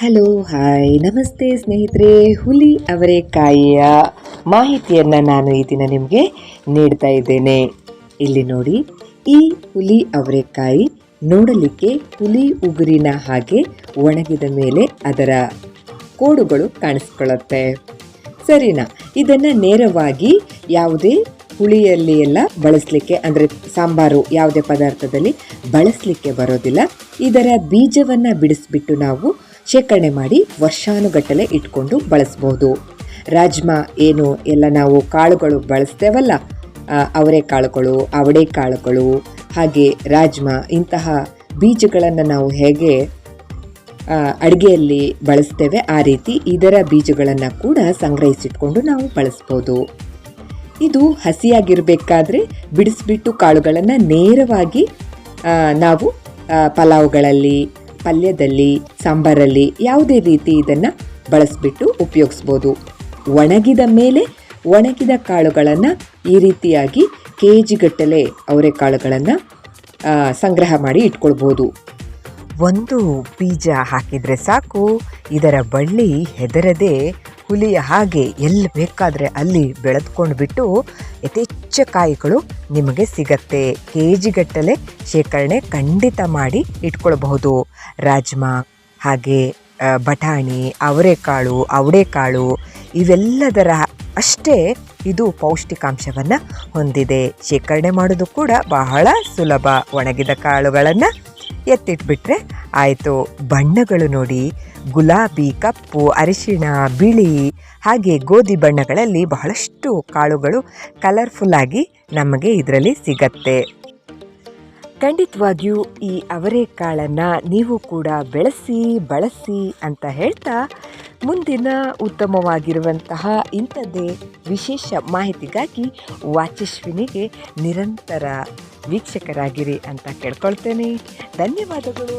Hello, hi. ನಮಸ್ತೆ ಸ್ನೇಹಿತರೆ, ಹುಲಿ ಅವರೆಕಾಯಿಯ ಮಾಹಿತಿಯನ್ನು ನಾನು ಈ ದಿನ ನಿಮಗೆ ನೀಡ್ತಾ ಇದ್ದೇನೆ. ಇಲ್ಲಿ ನೋಡಿ, ಈ ಹುಲಿ ಅವರೆಕಾಯಿ ನೋಡಲಿಕ್ಕೆ ಹುಲಿ ಉಗುರಿನ ಹಾಗೆ ಒಣಗಿದ ಮೇಲೆ ಅದರ ಕೋಡುಗಳು ಕಾಣಿಸ್ಕೊಳ್ಳುತ್ತೆ. ಸರಿನಾ, ಇದನ್ನು ನೇರವಾಗಿ ಯಾವುದೇ ಹುಳಿಯಲ್ಲಿ ಎಲ್ಲ ಬಳಸಲಿಕ್ಕೆ, ಅಂದರೆ ಸಾಂಬಾರು ಯಾವುದೇ ಪದಾರ್ಥದಲ್ಲಿ ಬಳಸಲಿಕ್ಕೆ ಬರೋದಿಲ್ಲ. ಇದರ ಬೀಜವನ್ನು ಬಿಡಿಸ್ಬಿಟ್ಟು ನಾವು ಶೇಖರಣೆ ಮಾಡಿ ವರ್ಷಾನುಗಟ್ಟಲೆ ಇಟ್ಕೊಂಡು ಬಳಸ್ಬೋದು. ರಾಜ್ಮಾ ಏನು ಎಲ್ಲ ನಾವು ಕಾಳುಗಳು ಬಳಸ್ತೇವಲ್ಲ ಅವರೆಕಾಳುಗಳು ಅವಡೆ ಕಾಳುಗಳು, ಹಾಗೆ ರಾಜ್ಮಾ ಇಂತಹ ಬೀಜಗಳನ್ನು ನಾವು ಹೇಗೆ ಅಡುಗೆಯಲ್ಲಿ ಬಳಸ್ತೇವೆ ಆ ರೀತಿ ಇದರ ಬೀಜಗಳನ್ನು ಕೂಡ ಸಂಗ್ರಹಿಸಿಟ್ಕೊಂಡು ನಾವು ಬಳಸ್ಬೋದು. ಇದು ಹಸಿಯಾಗಿರಬೇಕಾದ್ರೆ ಬಿಡಿಸ್ಬಿಟ್ಟು ಕಾಳುಗಳನ್ನು ನೇರವಾಗಿ ನಾವು ಪಲಾವ್ಗಳಲ್ಲಿ ಪಲ್ಯದಲ್ಲಿ, ಸಾಂಬಾರಲ್ಲಿ ಯಾವುದೇ ರೀತಿ ಇದನ್ನು ಬಳಸ್ಬಿಟ್ಟು ಉಪಯೋಗಿಸ್ಬೋದು. ಒಣಗಿದ ಮೇಲೆ ಒಣಗಿದ ಕಾಳುಗಳನ್ನು ಈ ರೀತಿಯಾಗಿ ಕೆ ಜಿಗಟ್ಟಲೆ ಅವರೆಕಾಳುಗಳನ್ನು ಸಂಗ್ರಹ ಮಾಡಿ ಇಟ್ಕೊಳ್ಬೋದು. ಒಂದು ಬೀಜ ಹಾಕಿದರೆ ಸಾಕು, ಇದರ ಬಳ್ಳಿ ಹೆದರದೆ ಹುಲಿಯ ಹಾಗೆ ಎಲ್ಲಿ ಬೇಕಾದರೆ ಅಲ್ಲಿ ಬೆಳೆದುಕೊಂಡು ಬಿಟ್ಟು ಯಥೇಚ್ಛ ಕಾಯಿಗಳು ನಿಮಗೆ ಸಿಗತ್ತೆ. ಕೆ ಜಿಗಟ್ಟಲೆ ಶೇಖರಣೆ ಖಂಡಿತ ಮಾಡಿ ಇಟ್ಕೊಳ್ಬಹುದು. ರಾಜ್ಮಾ, ಹಾಗೆ ಬಟಾಣಿ, ಅವರೆಕಾಳು, ಅವಡೆಕಾಳು ಇವೆಲ್ಲದರ ಅಷ್ಟೇ ಇದು ಪೌಷ್ಟಿಕಾಂಶವನ್ನು ಹೊಂದಿದೆ. ಶೇಖರಣೆ ಮಾಡೋದು ಕೂಡ ಬಹಳ ಸುಲಭ. ಒಣಗಿದ ಕಾಳುಗಳನ್ನು ಎತ್ತಿಟ್ಬಿಟ್ರೆ ಆಯಿತು. ಬಣ್ಣಗಳು ನೋಡಿ. ಗುಲಾಬಿ, ಕಪ್ಪು, ಅರಿಶಿಣ, ಬಿಳಿ ಹಾಗೆ ಗೋಧಿ ಬಣ್ಣಗಳಲ್ಲಿ ಬಹಳಷ್ಟು ಕಾಳುಗಳು ಕಲರ್ಫುಲ್ ಆಗಿ ನಮಗೆ ಇದರಲ್ಲಿ ಸಿಗತ್ತೆ. ಖಂಡಿತವಾಗಿಯೂ ಈ ಅವರೆಕಾಳನ್ನು ನೀವು ಕೂಡ ಬೆಳೆಸಿ, ಬಳಸಿ ಅಂತ ಹೇಳ್ತಾ ಮುಂದಿನ ಉತ್ತಮವಾಗಿರುವಂತಹ ಇಂಥದ್ದೇ ವಿಶೇಷ ಮಾಹಿತಿಗಾಗಿ ವಾಚಸ್ವಿನಿಗೆ ನಿರಂತರ ವೀಕ್ಷಕರಾಗಿರಿ ಅಂತ ಕೇಳ್ಕೊಳ್ತೇನೆ. ಧನ್ಯವಾದಗಳು.